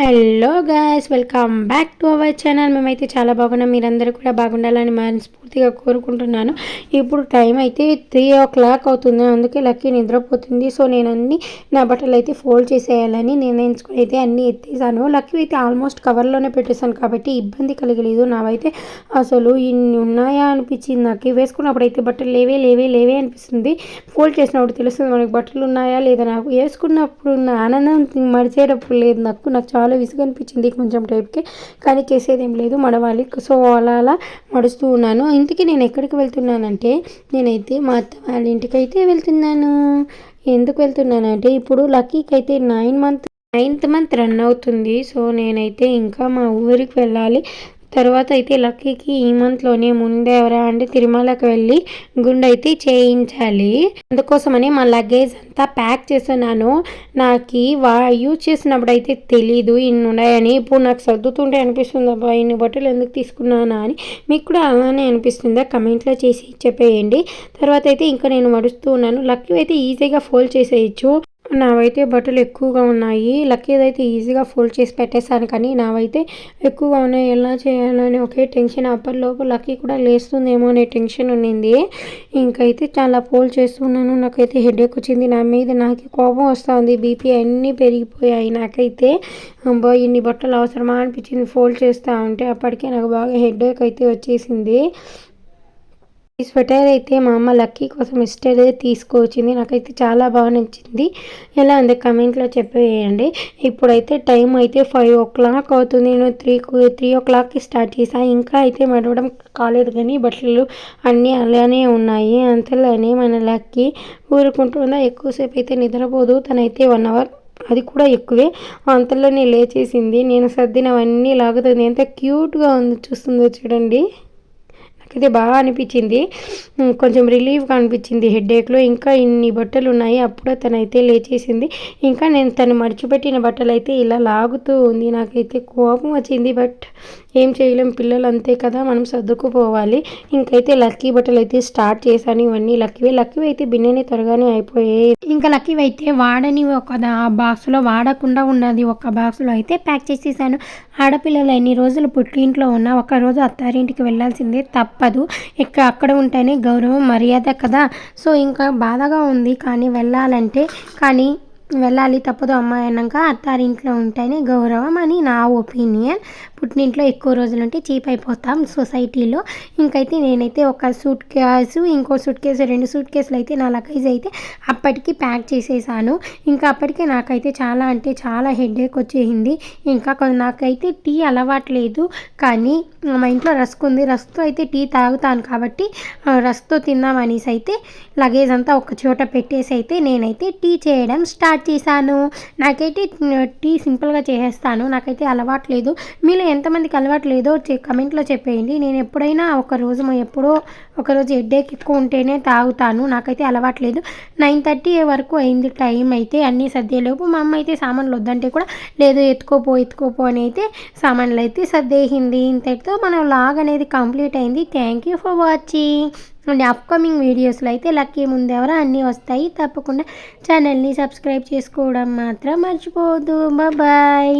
Hello guys welcome back to our channel మేమైతే చాలా బాగున్నాం. మీరందరూ కూడా బాగుండాలని మనస్ఫూర్తిగా కోరుకుంటున్నాను. ఇప్పుడు టైం అయితే త్రీ ఓ క్లాక్ అవుతుంది. అందుకే లక్కీ నిద్రపోతుంది. సో నేను అన్ని నా బట్టలు అయితే ఫోల్డ్ చేసేయాలని నిర్ణయించుకుని అయితే అన్నీ ఎత్తేసాను. లక్కీ అయితే ఆల్మోస్ట్ కవర్లోనే పెట్టేశాను కాబట్టి ఇబ్బంది కలిగలేదు. నావైతే అసలు ఇన్ని ఉన్నాయా అనిపించింది నాకు. వేసుకున్నప్పుడు అయితే బట్టలు లేవే లేవే లేవే అనిపిస్తుంది. ఫోల్డ్ చేసినప్పుడు తెలుస్తుంది మనకి బట్టలు ఉన్నాయా లేదా నాకు. వేసుకున్నప్పుడు ఉన్న ఆనందం మరిచేటప్పుడు లేదు నాకు. నాకు చాలా చాలా విసుగు అనిపించింది కొంచెం టైప్కి. కానీ చేసేది ఏం లేదు మడవాలి. సో అలా అలా మడుస్తూ ఉన్నాను. ఇంటికి నేను ఎక్కడికి వెళ్తున్నానంటే నేనైతే మా అత్త వాళ్ళ ఇంటికి అయితే వెళ్తున్నాను. ఎందుకు వెళ్తున్నానంటే ఇప్పుడు లక్కీకి అయితే nine month ninth month run అవుతుంది. సో నేనైతే ఇంకా మా ఊరికి వెళ్ళాలి. తర్వాత అయితే లక్కీకి ఈ మంత్లోనే ముందేవరా అంటే తిరుమలకి వెళ్ళి గుండె అయితే చేయించాలి. అందుకోసమని మా లగేజ్ అంతా ప్యాక్ చేస్తున్నాను. నాకు వా యూజ్ చేసినప్పుడు అయితే తెలీదు ఇన్ని ఉన్నాయని. ఇప్పుడు నాకు సర్దుతుంటే అనిపిస్తుంది అబ్బా ఇన్ని బట్టలు ఎందుకు తీసుకున్నానా అని. మీకు కూడా అలానే అనిపిస్తుందా? కమెంట్లో చేసి చెప్పేయండి. తర్వాత అయితే ఇంకా నేను మడుస్తూ ఉన్నాను. లక్కీ అయితే ఈజీగా ఫోల్డ్ చేసేయచ్చు. నావైతే బట్టలు ఎక్కువగా ఉన్నాయి. లక్కీదైతే ఈజీగా ఫోల్డ్ చేసి పెట్టేశాను కానీ నావైతే ఎక్కువగా ఉన్నాయి. ఎలా చేయాలని ఒకే టెన్షన్ అప్పటిలోపు లక్కీ కూడా లేస్తుందేమో అనే టెన్షన్ ఉన్నింది. ఇంకైతే చాలా ఫోల్డ్ చేస్తున్నాను నాకైతే హెడేక్ వచ్చింది. నా మీద నాకు కోపం వస్తుంది. బీపీ అన్నీ పెరిగిపోయాయి నాకైతే. అబ్బా ఇన్ని బట్టలు అవసరమా అనిపించింది ఫోల్డ్ చేస్తూ ఉంటే. అప్పటికే నాకు బాగా హెడేక్ అయితే వచ్చేసింది. ఈ స్వెటర్ అయితే మా అమ్మ లక్కీ కోసం ఇష్టడే తీసుకొచ్చింది నాకైతే చాలా బాగా నచ్చింది. ఎలా ఉంది కమెంట్లో చెప్పేయండి. ఇప్పుడైతే టైం అయితే ఫైవ్ ఓ క్లాక్ అవుతుంది. నేను త్రీ త్రీ ఓ క్లాక్కి స్టార్ట్ చేసాను ఇంకా అయితే మడవడం కాలేదు కానీ బట్టలు అన్నీ అలానే ఉన్నాయి. అంతలోనే మన లక్కీ ఊరుకుంటుందా? ఎక్కువసేపు అయితే నిద్రపోదు. తనైతే వన్ అవర్ అది కూడా ఎక్కువే. అంతలోనే లేచేసింది. నేను సర్దినవన్నీ లాగుతుంది. ఎంత క్యూట్గా ఉంది చూస్తుందో చూడండి. నాకైతే బాగా అనిపించింది. కొంచెం రిలీఫ్గా అనిపించింది హెడ్ఏక్లో ఇంకా ఇన్ని బట్టలు ఉన్నాయి అప్పుడే తనైతే లేచేసింది. ఇంకా నేను తను మడిచిపెట్టిన బట్టలు అయితే ఇలా లాగుతూ ఉంది. నాకైతే కోపం వచ్చింది. బట్ ఏం చేయలేం. పిల్లలు అంతే కదా. మనం సర్దుకుపోవాలి. ఇంకైతే లక్కీ బట్టలు అయితే స్టార్ట్ చేశాను. ఇవన్నీ లక్కీవే. లక్కీ అయితే బిన్నెని త్వరగానే అయిపోయాయి ఇంకా లక్కీవి అయితే వాడని ఒక బాక్స్లో వాడకుండా ఉన్నది ఒక బాక్స్లో అయితే ప్యాక్ చేసేసాను. ఆడపిల్లలు ఎన్ని రోజులు పుట్టింట్లో ఉన్నా ఒక రోజు అత్తారింటికి వెళ్ళాల్సిందే తప్పదు. ఇక్కడ అక్కడ ఉంటేనే గౌరవం మర్యాద కదా. సో ఇంకా బాధగా ఉంది. కానీ వెళ్ళాలంటే కానీ వెళ్ళాలి తప్పదు. అమ్మాయి అన్నాక అత్తారింట్లో ఉంటేనే గౌరవం అని నా ఒపీనియన్. పుట్టినింట్లో ఎక్కువ రోజులు ఉంటే చీప్ అయిపోతాం సొసైటీలో. ఇంకైతే నేనైతే ఒక సూట్ కేసు ఇంకో సూట్ కేసు రెండు సూట్ కేసులు అయితే నా లగేజ్ అయితే అప్పటికి ప్యాక్ చేసేసాను. ఇంకా అప్పటికే నాకైతే చాలా అంటే చాలా హెడేక్ వచ్చేసింది. ఇంకా నాకైతే టీ అలవాట్లేదు కానీ మా ఇంట్లో రస్క్ ఉంది. రస్తో అయితే టీ తాగుతాను కాబట్టి రస్క్తో తిందామనేసి అయితే లగేజ్ అంతా ఒక చోట పెట్టేసి అయితే నేనైతే టీ చేయడం స్టార్ట్ చేశాను. నాకైతే టీ సింపుల్గా చేసేస్తాను. నాకైతే అలవాట్లేదు మీలో ఎంతమందికి అలవాటు లేదో కమెంట్లో చెప్పేయండి. నేను ఎప్పుడైనా ఒక రోజు ఎప్పుడో ఒకరోజు హెడ్ఏక్ ఎక్కువ ఉంటేనే తాగుతాను. నాకైతే అలవాటు లేదు. నైన్ థర్టీ వరకు అయింది టైం అయితే అన్నీ సర్దేలోపు మా అమ్మ అయితే సామాన్లు వద్దంటే కూడా లేదు ఎత్తుకోపో ఎత్తుకోపో అని అయితే సామాన్లు అయితే సర్దేసింది. ఇంతటితో మనం లాగ్ అనేది కంప్లీట్ అయింది. Thank you for watching and upcoming వీడియోస్లో అయితే లక్కీ ముందెవరా అన్నీ వస్తాయి. తప్పకుండా ఛానల్ని సబ్స్క్రైబ్ చేసుకోవడం మాత్రం మర్చిపోవద్దు. బాయ్